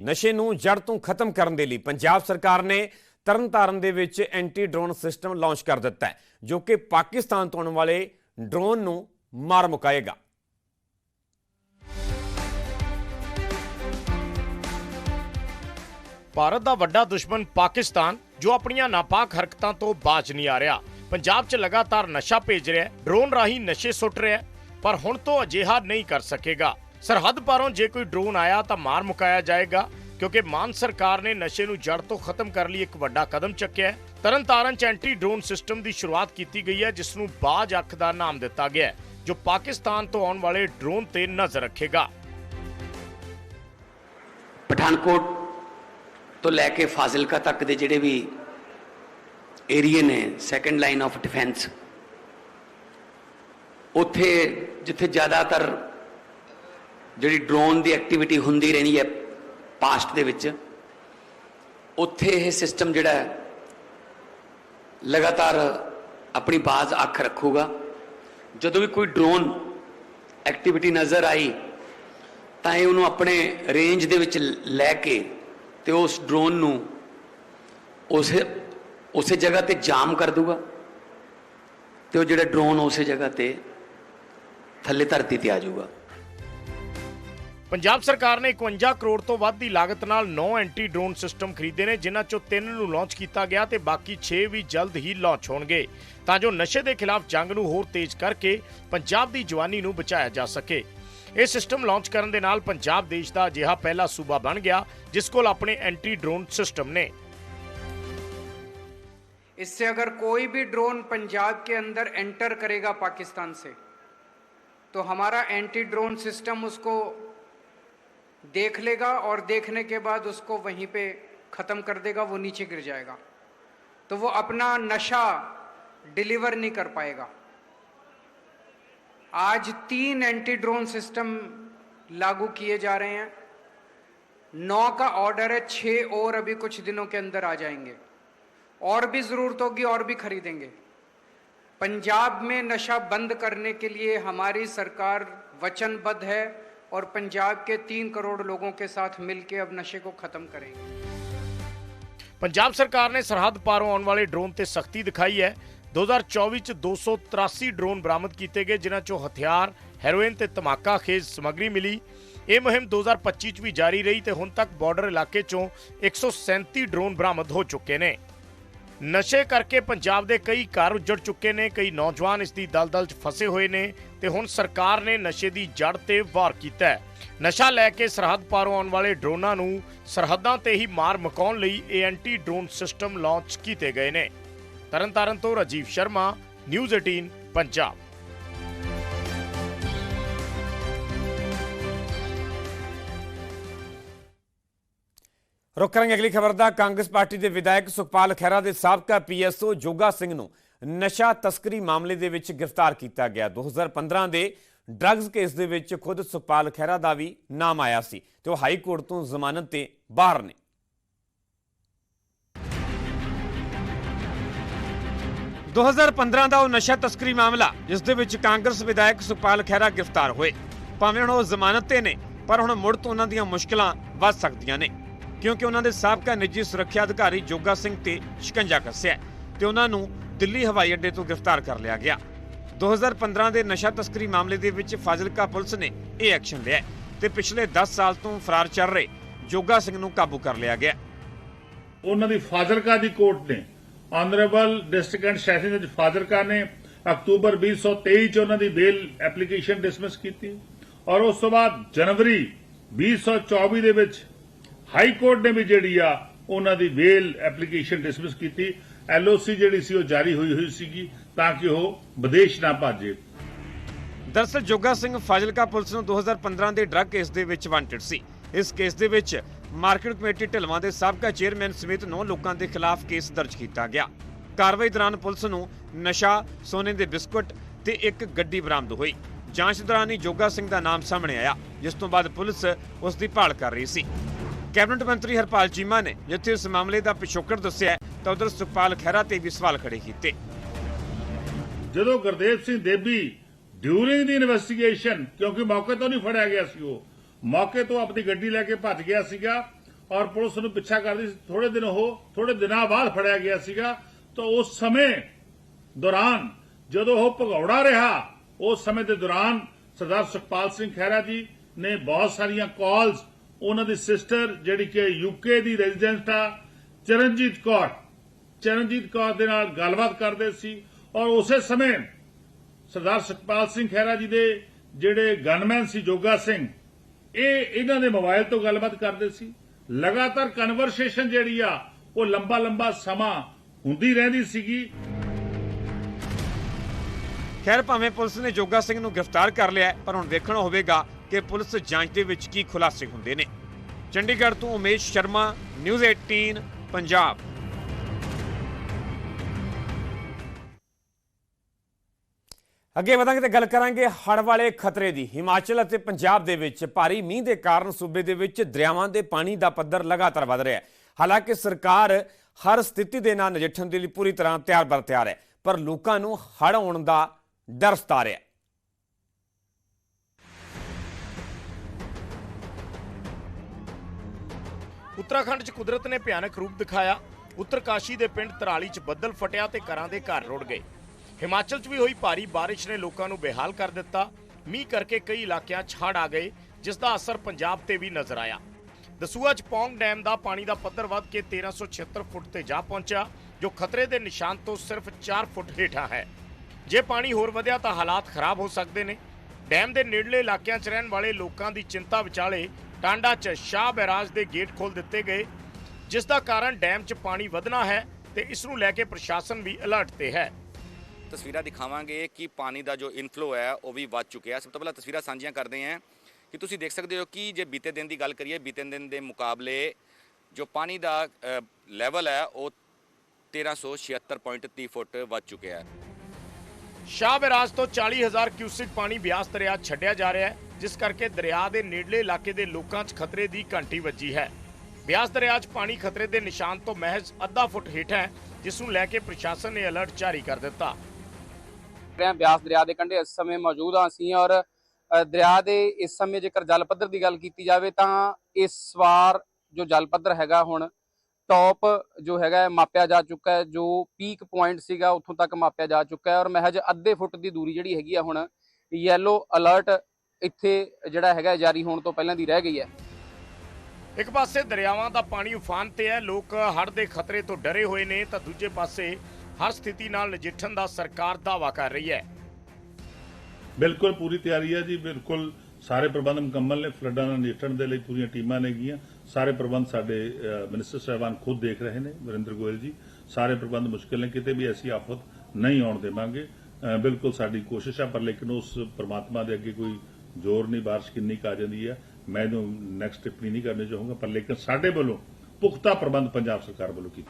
ਨਸ਼ੇ ਨੂੰ ਜੜ ਤੋਂ ਖਤਮ ਕਰਨ ਦੇ ਲਈ ਪੰਜਾਬ ਸਰਕਾਰ ਨੇ ਤਰਨਤਾਰਨ ਦੇ ਵਿੱਚ ਐਂਟੀ ਡਰੋਨ ਸਿਸਟਮ ਲਾਂਚ ਕਰ ਦਿੱਤਾ ਹੈ, ਜੋ ਕਿ ਪਾਕਿਸਤਾਨ ਤੋਂ ਆਉਣ ਵਾਲੇ ਡਰੋਨ ਨੂੰ ਮਾਰ ਮੁਕਾਏਗਾ। ਭਾਰਤ ਦਾ ਵੱਡਾ ਦੁਸ਼ਮਣ ਪਾਕਿਸਤਾਨ, ਜੋ ਆਪਣੀਆਂ ਨਾਪਾਕ ਹਰਕਤਾਂ ਤੋਂ ਬਾਜ ਨਹੀਂ ਆ ਰਿਹਾ। ਪੰਜਾਬ 'ਚ ਲਗਾਤਾਰ ਨਸ਼ਾ ਭੇਜ ਰਿਹਾ ਡਰੋਨ ਰਾਹੀਂ ਨਸ਼ੇ ਸੁੱਟ ਰਿਹਾ ਪਰ ਹੁਣ ਤੋਂ ਅਜਿਹਾ ਨਹੀਂ ਕਰ ਸਕੇਗਾ। ਸਰਹੱਦ ਪਾਰੋਂ ਜੇ ਕੋਈ ਡਰੋਨ ਆਇਆ ਤਾਂ ਮਾਰ ਮੁਕਾਇਆ ਜਾਏਗਾ, ਕਿਉਂਕਿ ਮਾਨ ਸਰਕਾਰ ਨੇ ਨਸ਼ੇ ਨੂੰ ਜੜ ਤੋਂ ਖਤਮ ਕਰਨ ਲਈ ਇੱਕ ਵੱਡਾ ਕਦਮ ਚੱਕਿਆ ਹੈ। ਤਰਨਤਾਰਨ 'ਚ ਐਂਟੀ ਡਰੋਨ ਸਿਸਟਮ ਦੀ ਸ਼ੁਰੂਆਤ ਕੀਤੀ ਗਈ ਹੈ, ਜਿਸ ਨੂੰ ਬਾਜ ਅੱਖ ਦਾ ਨਾਮ ਦਿੱਤਾ ਗਿਆ ਹੈ, ਜੋ ਪਾਕਿਸਤਾਨ ਤੋਂ ਆਉਣ ਵਾਲੇ ਡਰੋਨ ਤੇ ਨਜ਼ਰ ਰੱਖੇਗਾ। ਪਠਾਨਕੋਟ ਤੋਂ ਲੈ ਕੇ ਫਾਜ਼ਿਲਕਾ ਤੱਕ ਦੇ ਜਿਹੜੇ ਵੀ ਏਰੀਏ ਨੇ ਸੈਕੰਡ ਲਾਈਨ ਆਫ ਡਿਫੈਂਸ ਉੱਥੇ ਜਿੱਥੇ ਜ਼ਿਆਦਾਤਰ ਜਿਹੜੀ ਡਰੋਨ ਦੀ ਐਕਟੀਵਿਟੀ ਹੁੰਦੀ ਰਹਿਣੀ ਹੈ ਪਾਸਟ ਦੇ ਵਿੱਚ, ਉੱਥੇ ਇਹ ਸਿਸਟਮ ਜਿਹੜਾ ਹੈ, ਲਗਾਤਾਰ ਆਪਣੀ ਬਾਜ਼ ਅੱਖ ਰੱਖੂਗਾ। ਜਦੋਂ ਵੀ ਕੋਈ ਡਰੋਨ ਐਕਟੀਵਿਟੀ ਨਜ਼ਰ ਆਈ, ਤਾਂ ਇਹ ਉਹਨੂੰ ਆਪਣੇ ਰੇਂਜ ਦੇ ਵਿੱਚ ਲੈ ਕੇ ਤੇ ਉਸ ਡਰੋਨ ਨੂੰ ਉਸੇ ਉਸੇ ਜਗ੍ਹਾ ਤੇ ਜਾਮ ਕਰ ਦੂਗਾ ਤੇ ਉਹ ਜਿਹੜਾ ਡਰੋਨ ਉਸੇ ਜਗ੍ਹਾ ਤੇ ਥੱਲੇ ਧਰਤੀ ਤੇ ਆ ਜਾਊਗਾ। ਪੰਜਾਬ ਸਰਕਾਰ ਨੇ 51 ਕਰੋੜ ਤੋਂ ਵੱਧ ਦੀ ਲਾਗਤ ਨਾਲ 9 ਐਂਟੀ ਡਰੋਨ ਸਿਸਟਮ ਖਰੀਦੇ ਨੇ ਜਿਨ੍ਹਾਂ ਚੋਂ 3 ਨੂੰ ਲਾਂਚ ਕੀਤਾ ਗਿਆ ਤੇ ਬਾਕੀ 6 ਵੀ ਜਲਦ ਹੀ ਲਾਂਚ ਹੋਣਗੇ ਤਾਂ ਜੋ ਨਸ਼ੇ ਦੇ ਖਿਲਾਫ ਜੰਗ ਨੂੰ ਹੋਰ ਤੇਜ਼ ਕਰਕੇ ਪੰਜਾਬ ਦੀ ਜਵਾਨੀ ਨੂੰ ਬਚਾਇਆ ਜਾ ਸਕੇ ਇਹ ਸਿਸਟਮ ਲਾਂਚ ਕਰਨ ਦੇ ਨਾਲ ਪੰਜਾਬ ਦੇਸ਼ ਦਾ ਅਜਿਹਾ ਪਹਿਲਾ ਸੂਬਾ ਬਣ ਗਿਆ ਜਿਸ ਕੋਲ ਆਪਣੇ ਐਂਟੀ ਡਰੋਨ ਸਿਸਟਮ ਨੇ इससे अगर कोई भी ड्रोन पंजाब के अंदर एंटर करेगा पाकिस्तान से तो हमारा एंटी ड्रोन सिस्टम उसको देख लेगा और देखने के बाद उसको वहीं पे ख़त्म कर देगा, वो नीचे गिर जाएगा। तो वो अपना नशा डिलीवर नहीं कर पाएगा। आज तीन एंटी ड्रोन सिस्टम लागू किए जा रहे हैं। नौ का ऑर्डर है छः और अभी कुछ दिनों के अंदर आ जाएँगे। और भी ज़रूरत होगी, और भी खरीदेंगे। पंजाब में नशा बंद करने के लिए हमारी सरकार वचनबद्ध है। और पंजाब के तीन करोड़ लोगों के साथ मिलकर अब नशे को ख़त्म करेंगे ਪੰਜਾਬ ਸਰਕਾਰ ਨੇ ਸਰਹੱਦ ਪਾਰੋਂ ਆਉਣ ਵਾਲੇ ਡਰੋਨ ਤੇ ਸਖਤੀ ਦਿਖਾਈ ਹੈ 2024 ਚ 283 ਡਰੋਨ ਬਰਾਮਦ ਕੀਤੇ ਗਏ ਜਿਨ੍ਹਾਂ ਚੋਂ ਹਥਿਆਰ ਹੈਰੋਇਨ ਤੇ ਧਮਾਕਾ ਖੇਜ ਸਮੱਗਰੀ ਮਿਲੀ ਇਹ ਮੁਹਿੰਮ 2025 ਚ ਵੀ ਜਾਰੀ ਰਹੀ ਤੇ ਹੁਣ ਤੱਕ ਬਾਰਡਰ ਇਲਾਕੇ ਚੋਂ 137 ਡਰੋਨ ਬਰਾਮਦ ਹੋ ਚੁੱਕੇ ਨੇ ਨਸ਼ੇ ਕਰਕੇ ਪੰਜਾਬ ਦੇ ਕਈ ਘਰ ਉੱਜੜ ਚੁੱਕੇ ਨੇ, ਕਈ ਨੌਜਵਾਨ ਇਸ ਦੀ ਦਲਦਲ 'ਚ ਫਸੇ ਹੋਏ ਨੇ ਤੇ ਹੁਣ ਸਰਕਾਰ ਨੇ ਨਸ਼ੇ ਦੀ ਜੜ ਤੇ ਵਾਰ ਕੀਤਾ ਹੈ। ਨਸ਼ਾ ਲੈ ਕੇ ਸਰਹੱਦ ਪਾਰੋਂ ਆਉਣ ਵਾਲੇ ਡਰੋਨਾਂ ਨੂੰ ਸਰਹੱਦਾਂ ਤੇ ਹੀ ਮਾਰ ਮਕਾਉਣ ਲਈ ਇਹ ਐਂਟੀ ਡਰੋਨ ਸਿਸਟਮ ਲਾਂਚ ਕੀਤੇ ਗਏ ਨੇ। ਤਰਨਤਾਰਨ ਤੋਂ ਰਾਜੀਵ ਸ਼ਰਮਾ, ਨਿਊਜ਼ 18 ਪੰਜਾਬ। ਰੁਕ ਕਰਾਂਗੇ ਅਗਲੀ ਖਬਰ ਦਾ। ਕਾਂਗਰਸ ਪਾਰਟੀ ਦੇ ਵਿਧਾਇਕ ਸੁਖਪਾਲ ਖਹਿਰਾ ਦੇ ਸਾਬਕਾ ਪੀਐਸਓ ਜੋਗਾ ਸਿੰਘ ਨੂੰ ਨਸ਼ਾ ਤਸਕਰੀ ਮਾਮਲੇ ਦੇ ਵਿੱਚ ਗ੍ਰਿਫਤਾਰ ਕੀਤਾ ਗਿਆ। 2015 ਦੇ ਡਰੱਗਸ ਕੇਸ ਦੇ ਵਿੱਚ ਖੁਦ ਸੁਖਪਾਲ ਖਹਿਰਾ ਦਾ ਵੀ ਨਾਮ ਆਇਆ ਸੀ ਤੇ ਉਹ ਹਾਈ ਕੋਰਟ ਤੋਂ ਜ਼ਮਾਨਤ ਤੇ ਬਾਹਰ ਨੇ। ਦੋ 2015 ਦਾ ਉਹ ਨਸ਼ਾ ਤਸਕਰੀ ਮਾਮਲਾ, ਜਿਸ ਦੇ ਵਿੱਚ ਕਾਂਗਰਸ ਵਿਧਾਇਕ ਸੁਖਪਾਲ ਖਹਿਰਾ ਗ੍ਰਿਫਤਾਰ ਹੋਏ। ਭਾਵੇਂ ਹੁਣ ਉਹ ਜ਼ਮਾਨਤ ਤੇ ਨੇ, ਪਰ ਹੁਣ ਮੁੜ ਤੋਂ ਉਹਨਾਂ ਦੀਆਂ ਮੁਸ਼ਕਲਾਂ ਵੱਧ ਸਕਦੀਆਂ ਨੇ। ਕਿਉਂਕਿ ਉਹਨਾਂ ਦੇ ਸਾਬਕਾ ਨਿੱਜੀ ਸੁਰੱਖਿਆ ਅਧਿਕਾਰੀ ਜੋਗਾ ਸਿੰਘ ਤੇ ਸ਼ਿਕੰਜਾ ਕੱਸਿਆ ਤੇ ਉਹਨਾਂ ਨੂੰ ਦਿੱਲੀ ਹਵਾਈ ਅੱਡੇ ਤੋਂ ਗ੍ਰਿਫਤਾਰ ਕਰ ਲਿਆ ਗਿਆ। 2015 ਦੇ ਨਸ਼ਾ ਤਸਕਰੀ ਮਾਮਲੇ ਦੇ ਵਿੱਚ ਫਾਜ਼ਿਲਕਾ ਪੁਲਿਸ ਨੇ ਇਹ ਐਕਸ਼ਨ ਲਿਆ ਤੇ ਪਿਛਲੇ 10 ਸਾਲ ਤੋਂ ਫਰਾਰ ਚੱਲ ਰਹੇ ਜੋਗਾ ਸਿੰਘ ਨੂੰ ਕਾਬੂ ਕਰ ਲਿਆ ਗਿਆ ਉਹਨਾਂ ਦੀ ਫਾਜ਼ਿਲਕਾ ਦੀ ਕੋਰਟ ਨੇ ਆਨਰੇਬਲ ਡਿਸਟ੍ਰਿਕਟ ਐਂਡ ਸੈਸ਼ਨ ਜੱਜ ਫਾਜ਼ਿਲਕਾ ਨੇ ਅਕਤੂਬਰ 2023 ਚ ਉਹਨਾਂ ਦੀ ਬੇਲ ਐਪਲੀਕੇਸ਼ਨ ਡਿਸਮਿਸ ਕੀਤੀ ਔਰ ਉਸ ਤੋਂ ਬਾਅਦ ਜਨਵਰੀ 2024 ਦੇ ਵਿੱਚ ਹਾਈ ਕੋਰਟ ਨੇ ਵੀ ਜਿਹੜੀ ਆ, ਉਹਨਾਂ ਦੀ ਬੇਲ ਐਪਲੀਕੇਸ਼ਨ ਡਿਸਮਿਸ ਕੀਤੀ। ਐਲਓਸੀ ਜਿਹੜੀ ਸੀ, ਉਹ ਜਾਰੀ ਹੋਈ ਹੋਈ ਸੀਗੀ ਤਾਂ ਕਿ ਉਹ ਵਿਦੇਸ਼ ਨਾ ਭਾਜੇ। ਦਰਅਸਲ ਜੋਗਾ ਸਿੰਘ ਫਾਜ਼ਿਲਕਾ ਪੁਲਿਸ ਨੂੰ 2015 ਦੇ ਡਰੱਗ ਕੇਸ ਦੇ ਵਿੱਚ ਵਾਂਟਡ ਸੀ। ਇਸ ਕੇਸ ਦੇ ਵਿੱਚ ਮਾਰਕੀਟ ਕਮੇਟੀ ਢਿਲਵਾਂ ਦੇ ਸਾਬਕਾ ਚੇਅਰਮੈਨ ਸਮੇਤ 9 ਲੋਕਾਂ ਦੇ ਖਿਲਾਫ ਕੇਸ ਦਰਜ ਕੀਤਾ ਗਿਆ। ਕਾਰਵਾਈ ਦੌਰਾਨ ਪੁਲਿਸ ਨੂੰ ਨਸ਼ਾ, ਸੋਨੇ ਦੇ ਬਿਸਕੁਟ ਤੇ ਇੱਕ ਗੱਡੀ ਬਰਾਮਦ ਹੋਈ। ਜਾਂਚ ਦੌਰਾਨ ਹੀ ਜੋਗਾ ਸਿੰਘ ਦਾ ਨਾਮ ਸਾਹਮਣੇ ਆਇਆ, ਜਿਸ ਤੋਂ ਬਾਅਦ ਪੁਲਿਸ ਉਸ ਦੀ ਭਾਲ ਕਰ ਰਹੀ ਸੀ। ਕੈਬਨਿਟ ਮੰਤਰੀ ਹਰਪਾਲ ਚੀਮਾ ਨੇ ਜਿੱਥੇ ਇਸ ਮਾਮਲੇ ਦਾ ਪਿਛੋਕੜ ਦੱਸਿਆ ਤਾਂ ਉਧਰ ਸੁਖਪਾਲ ਖਹਿਰਾ ਤੇ ਵੀ ਸਵਾਲ ਖੜੇ ਕੀਤੇ। ਜਦੋਂ Gurdev Singh Debi during the investigation, ਕਿਉਂਕਿ ਮੌਕੇ ਤੋਂ ਨਹੀਂ ਫੜਿਆ ਗਿਆ ਸੀ ਉਹ, ਮੌਕੇ ਤੋਂ ਆਪਣੀ ਗੱਡੀ ਲੈ ਕੇ ਭੱਜ ਗਿਆ ਸੀਗਾ ਔਰ ਪੁਲਿਸ ਨੂੰ ਪਿੱਛਾ ਕਰਦੀ ਸੀ। ਥੋੜੇ ਦਿਨ ਉਹ ਥੋੜੇ ਦਿਨਾਂ ਬਾਅਦ ਫੜਿਆ ਗਿਆ ਸੀਗਾ। ਤਾਂ ਉਸ ਸਮੇਂ ਦੌਰਾਨ ਜਦੋਂ ਉਹ ਭਗੌੜਾ ਰਿਹਾ, ਉਸ ਸਮੇਂ ਦੇ ਦੌਰਾਨ ਸਰਦਾਰ ਸੁਖਪਾਲ ਸਿੰਘ ਖਹਿਰਾ ਜੀ ਨੇ ਬਹੁਤ ਸਾਰੀਆਂ ਕਾਲਸ ਉਹਨਾਂ ਦੀ ਸਿਸਟਰ ਜਿਹੜੀ ਕਿ ਯੂਕੇ ਦੀ ਰੈਜ਼ੀਡੈਂਟ ਆ, ਚਰਨਜੀਤ ਕੌਰ। ਚਰਨਜੀਤ ਕੌਰ ਦੇ ਨਾਲ ਗੱਲਬਾਤ ਕਰਦੇ ਸੀ ਔਰ ਉਸੇ ਸਮੇਂ ਸਰਦਾਰ ਸੁਖਪਾਲ ਸਿੰਘ ਖਹਿਰਾ ਜੀ ਦੇ ਜਿਹੜੇ ਗਨਮੈਨ ਸੀ, ਜੋਗਾ ਸਿੰਘ, ਇਹ ਇਹਨਾਂ ਦੇ ਮੋਬਾਈਲ ਤੋਂ ਗੱਲਬਾਤ ਕਰਦੇ ਸੀ। ਲਗਾਤਾਰ ਕਨਵਰਸੇਸ਼ਨ ਜਿਹੜੀ ਆ, ਉਹ ਲੰਬਾ ਲੰਬਾ ਸਮਾਂ ਹੁੰਦੀ ਰਹਿੰਦੀ ਸੀਗੀ। ਖੈਰ, ਭਾਵੇਂ ਪੁਲਿਸ ਨੇ ਜੋਗਾ ਸਿੰਘ ਨੂੰ ਗ੍ਰਿਫਤਾਰ ਕਰ ਲਿਆ ਪਰ ਹੁਣ ਵੇਖਣਾ ਹੋਵੇਗਾ ਕਿ ਪੁਲਿਸ ਜਾਂਚ ਦੇ ਵਿੱਚ ਕੀ ਖੁਲਾਸੇ ਹੁੰਦੇ ਨੇ। ਚੰਡੀਗੜ੍ਹ ਤੋਂ ਉਮੇਸ਼ ਸ਼ਰਮਾ, ਨਿਊਜ਼ 18 ਪੰਜਾਬ। ਅੱਗੇ ਵਧਾਂਗੇ ਤੇ ਗੱਲ ਕਰਾਂਗੇ ਹੜ੍ਹ ਵਾਲੇ ਖਤਰੇ ਦੀ। ਹਿਮਾਚਲ ਅਤੇ ਪੰਜਾਬ ਦੇ ਵਿੱਚ ਭਾਰੀ ਮੀਂਹ ਦੇ ਕਾਰਨ ਸੂਬੇ ਦੇ ਵਿੱਚ ਦਰਿਆਵਾਂ ਦੇ ਪਾਣੀ ਦਾ ਪੱਧਰ ਲਗਾਤਾਰ ਵਧ ਰਿਹਾ ਹੈ। ਹਾਲਾਂਕਿ ਸਰਕਾਰ ਹਰ ਸਥਿਤੀ ਦੇ ਨਾਲ ਨਜਿੱਠਣ ਦੇ ਲਈ ਪੂਰੀ ਤਰ੍ਹਾਂ ਤਿਆਰ ਬਰ ਤਿਆਰ ਹੈ, ਪਰ ਲੋਕਾਂ ਨੂੰ ਹੜ੍ਹ ਆਉਣ ਦਾ ਡਰ ਸਤਾ ਰਿਹਾ ਹੈ। ਉੱਤਰਾਖੰਡ 'ਚ ਕੁਦਰਤ ਨੇ ਭਿਆਨਕ ਰੂਪ ਦਿਖਾਇਆ। ਉੱਤਰਕਾਸ਼ੀ ਦੇ ਪਿੰਡ ਤਰਾਲੀ 'ਚ ਬੱਦਲ ਫਟਿਆ ਤੇ ਘਰਾਂ ਦੇ ਘਰ ਰੁੜ ਗਏ। ਹਿਮਾਚਲ 'ਚ ਵੀ ਹੋਈ ਭਾਰੀ ਬਾਰਿਸ਼ ਨੇ ਲੋਕਾਂ ਨੂੰ ਬੇਹਾਲ ਕਰ ਦਿੱਤਾ। ਮੀਂਹ ਕਰਕੇ ਕਈ ਇਲਾਕਿਆਂ 'ਚ ਹੜ੍ਹ ਆ ਗਏ, ਜਿਸ ਦਾ ਅਸਰ ਪੰਜਾਬ ਤੇ ਵੀ ਨਜ਼ਰ ਆਇਆ। ਦਸੂਆ 'ਚ ਪੌਂਗ ਡੈਮ ਦਾ ਪਾਣੀ ਦਾ ਪੱਧਰ ਵੱਧ ਕੇ 1376 ਫੁੱਟ ਤੇ ਜਾ ਪਹੁੰਚਿਆ, ਜੋ ਖਤਰੇ ਦੇ ਨਿਸ਼ਾਨ ਤੋਂ ਸਿਰਫ 4 ਫੁੱਟ ਹੇਠਾਂ ਹੈ। ਜੇ ਪਾਣੀ ਹੋਰ ਵਧਿਆ ਤਾਂ ਹਾਲਾਤ ਖਰਾਬ ਹੋ ਸਕਦੇ ਨੇ। ਡੈਮ ਦੇ ਨੇੜਲੇ ਇਲਾਕਿਆਂ 'ਚ ਰਹਿਣ ਵਾਲੇ ਲੋਕਾਂ ਦੀ ਚਿੰਤਾ ਵਿਚਾਲੇ ਟਾਂਡਾ 'ਚ ਸ਼ਾਹ ਬੈਰਾਜ ਦੇ ਗੇਟ ਖੋਲ ਦਿੱਤੇ ਗਏ, ਜਿਸ ਦਾ ਕਾਰਨ ਡੈਮ 'ਚ ਪਾਣੀ ਵਧਣਾ ਹੈ ਤੇ ਇਸ ਨੂੰ ਲੈ ਕੇ ਪ੍ਰਸ਼ਾਸਨ ਵੀ ਅਲਰਟ ਤੇ ਹੈ। ਤਸਵੀਰਾਂ ਦਿਖਾਵਾਂਗੇ ਕਿ ਪਾਣੀ ਦਾ ਜੋ ਇਨਫਲੋ ਹੈ, ਉਹ ਵੀ ਵੱਧ ਚੁੱਕਿਆ ਸਭ ਤੋਂ ਪਹਿਲਾਂ ਤਸਵੀਰਾਂ ਸਾਂਝੀਆਂ ਕਰਦੇ ਹਾਂ ਕਿ ਤੁਸੀਂ ਦੇਖ ਸਕਦੇ ਹੋ ਕਿ ਜੇ ਬੀਤੇ ਦਿਨ ਦੀ ਗੱਲ ਕਰੀਏ, ਬੀਤੇ ਦਿਨ ਦੇ ਮੁਕਾਬਲੇ ਜੋ ਪਾਣੀ ਦਾ ਲੈਵਲ ਹੈ, ਉਹ 1376.30 ਫੁੱਟ ਵੱਧ ਚੁੱਕਿਆ ਹੈ। ਸ਼ਾਹ ਬੈਰਾਜ ਤੋਂ 40000 ਕਿਊਸਿਕ ਪਾਣੀ ਬਿਆਸ ਦਰਿਆ ਛੱਡਿਆ ਜਾ ਰਿਹਾ ਹੈ, ਜਿਸ ਕਰਕੇ ਦਰਿਆ ਦੇ ਨੇੜਲੇ ਇਲਾਕੇ ਦੇ ਲੋਕਾਂ 'ਚ ਖਤਰੇ ਦੀ ਘੰਟੀ ਵੱਜੀ ਹੈ। ਬਿਆਸ ਦਰਿਆ 'ਚ ਪਾਣੀ ਖਤਰੇ ਦੇ ਨਿਸ਼ਾਨ ਤੋਂ ਮਹਿਜ਼ ਅੱਧਾ ਫੁੱਟ ਹੇਠ ਹੈ, ਜਿਸ ਨੂੰ ਲੈ ਕੇ ਪ੍ਰਸ਼ਾਸਨ ਨੇ ਅਲਰਟ ਜਾਰੀ ਕਰ ਦਿੱਤਾ। ਰਹੇ ਬਿਆਸ ਦਰਿਆ ਦੇ ਕੰਢੇ ਇਸ ਸਮੇਂ ਮੌਜੂਦ ਹਾਂ, ਅਸੀਂ ਔਰ ਦਰਿਆ ਦੇ ਇਸ ਸਮੇਂ ਜੇਕਰ ਜਲ ਪੱਧਰ ਦੀ ਗੱਲ ਕੀਤੀ ਜਾਵੇ ਤਾਂ ਇਸ ਵਾਰ ਜੋ ਜਲ ਪੱਧਰ ਹੈਗਾ ਹੁਣ ਟੌਪ ਜੋ ਹੈਗਾ ਮਾਪਿਆ ਜਾ ਚੁੱਕਾ ਹੈ ਜੋ ਪੀਕ ਪੁਆਇੰਟ ਸੀਗਾ ਉੱਥੋਂ ਤੱਕ ਮਾਪਿਆ ਜਾ ਚੁੱਕਾ ਹੈ। ਔਰ ਮਹਿਜ ਅੱਧੇ ਫੁੱਟ ਦੀ ਦੂਰੀ ਜਿਹੜੀ ਹੈਗੀ ਆ ਹੁਣ ਯੈਲੋ ਅਲਰਟ ਇੱਥੇ ਜਿਹੜਾ ਹੈਗਾ ਜਾਰੀ ਹੋਣ ਤੋਂ ਪਹਿਲਾਂ ਦੀ ਰਹਿ ਗਈ ਹੈ। ਇੱਕ ਪਾਸੇ ਦਰਿਆਵਾਂ ਦਾ ਪਾਣੀ ਉਫਾਨ ਤੇ ਹੈ ਲੋਕ ਹੜ੍ਹ ਦੇ ਖਤਰੇ ਤੋਂ ਡਰੇ ਹੋਏ ਨੇ ਤਾਂ ਦੂਜੇ ਪਾਸੇ ਹਰ ਸਥਿਤੀ ਨਾਲ ਨਜਿੱਠਣ ਦਾ ਸਰਕਾਰ ਦਾਅਵਾ ਕਰ ਰਹੀ ਹੈ। ਬਿਲਕੁਲ ਪੂਰੀ ਤਿਆਰੀ ਹੈ ਜੀ ਬਿਲਕੁਲ ਸਾਰੇ ਪ੍ਰਬੰਧ ਮੁਕੰਮਲ ਨੇ ਫਲੱਡਾਂ ਨਾਲ ਨਿਪਟਣ ਦੇ ਲਈ ਪੂਰੀਆਂ ਟੀਮਾਂ ਨੇਗੀਆਂ। ਸਾਰੇ ਪ੍ਰਬੰਧ ਸਾਡੇ ਅ, ਮਿਨਿਸਟਰ ਸਾਹਿਬਾਨ ਖੁਦ ਦੇਖ ਰਹੇ ਨੇ ਵਰਿੰਦਰ ਗੋਇਲ ਜੀ। ਸਾਰੇ ਪ੍ਰਬੰਧ ਮੁਸ਼ਕਿਲ ਨੇ ਕਿਤੇ ਵੀ ਐਸੀ ਆਫਤ ਨਹੀਂ ਆਉਣ ਦੇਵਾਂਗੇ। ਬਿਲਕੁਲ ਸਾਡੀ ਕੋਸ਼ਿਸ਼ ਆ ਪਰ ਲੇਕਿਨ ਉਸ ਪ੍ਰਮਾਤਮਾ ਦੇ ਅੱਗੇ ਕੋਈ ਜ਼ੋਰ ਨਹੀਂ ਬਾਰਿਸ਼ ਕਿੰਨੀ ਕੁ ਆ ਜਾਂਦੀ ਹੈ ਮੈਂ ਇਹਨੂੰ ਨੈਕਸਟ ਟਿੱਪਣੀ ਨਹੀਂ ਕਰਨੀ ਚਾਹੂੰਗਾ ਪਰ ਲੇਕਿਨ ਸਾਡੇ ਵੱਲੋਂ ਪੁਖਤਾ ਪ੍ਰਬੰਧ ਪੰਜਾਬ ਸਰਕਾਰ ਵੱਲੋਂ ਕੀਤੇ